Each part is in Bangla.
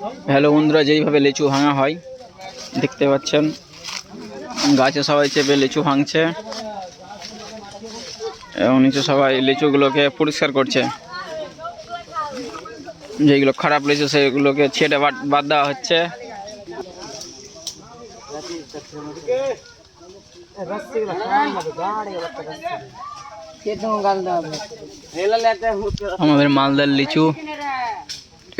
হ্যালো বন্ধুরা, যেইভাবে লিচু ভাঙা হয়, দেখতে পাচ্ছেন। গাছে সবাই চেপে লিচু ভাঙছে। এবং নিচে সবাই লিচুগুলোকে পরিষ্কার করছে। যেগুলো খারাপ লিচু, সেগুলোকে ছেটে বাদ দেওয়া হচ্ছে। আমাদের মালদার লিচু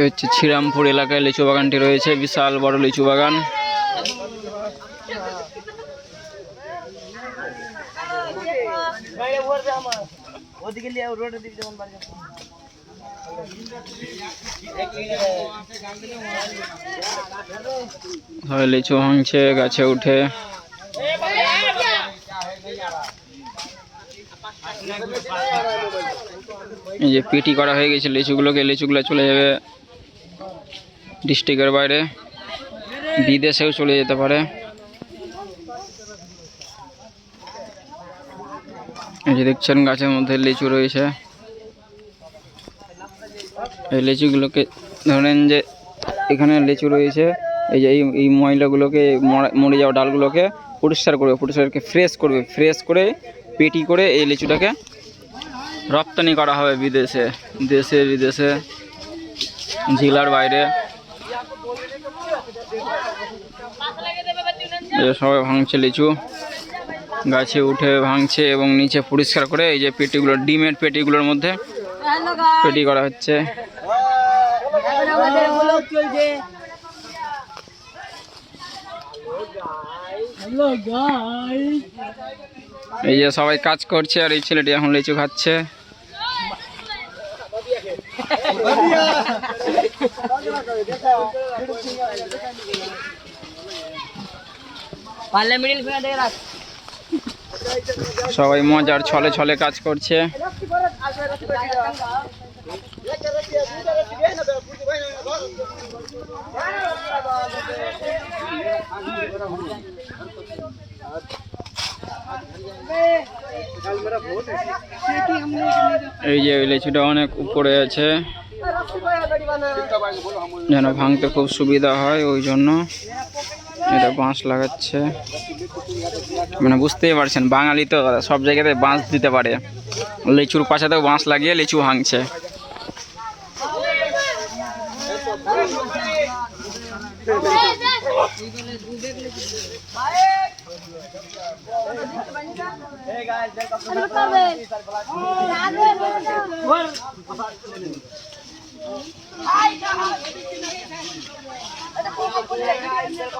হচ্ছে শ্রীরামপুর এলাকায় লিচু বাগানটি রয়েছে, বিশাল বড় লিচু বাগান। লিচু ভাঙছে, গাছে উঠে। এই যে পিটি করা হয়ে গেছে লিচুগুলোকে, লিচুগুলো চলে যাবে। ডিস্ট্রিক্টের বাইরে। বিদেশেও চলে যেতে পারে। এই যে দেখছেন, গাছের মধ্যে লিচু রয়েছে। এই লিচুগুলোকে ধরেন যে এখানে লিচু রয়েছে। এই যে এই এই ময়লাগুলোকে, মরা- যাওয়া ডালগুলোকে পরিষ্কার করবে, পরিষ্কারকে ফ্রেশ করবে। ফ্রেশ করে, পেটি করে এই লিচুটাকে রপ্তানি করা হবে বিদেশে। দেশে, বিদেশে, জেলার বাইরে। সবাই ভাঙছে লিচু। গাছে উঠে ভাঙছে এবং নিচে পরিষ্কার করে এই যে পেটিগুলো, ডিমের পেটিগুলোর মধ্যে পেটি করা হচ্ছে। এই যে সবাই কাজ করছে আর এই ছেলেটি এখন লিচু খাচ্ছে। সবাই মজার ছলে ছলে কাজ করছে। এই যে লিচুটা অনেক উপরে আছে। যেন ভাঙতে খুব সুবিধা হয় ওই জন্য। এটা বাঁশ লাগাচ্ছে। মানে বুঝতেই পারছেন, বাঙালি তো সব জায়গাতে বাঁশ দিতে পারে। লিচুর পাশাতেও বাঁশ লাগিয়ে লিচু ভাঙছে।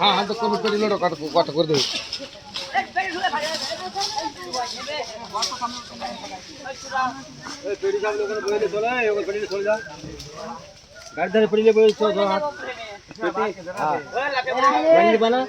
हाँ हाँ तो कभी कभी लड़ो काट काट कर दो। गाड़ी धरे पड़ी ले बोल सो हाथ हाँ। बना।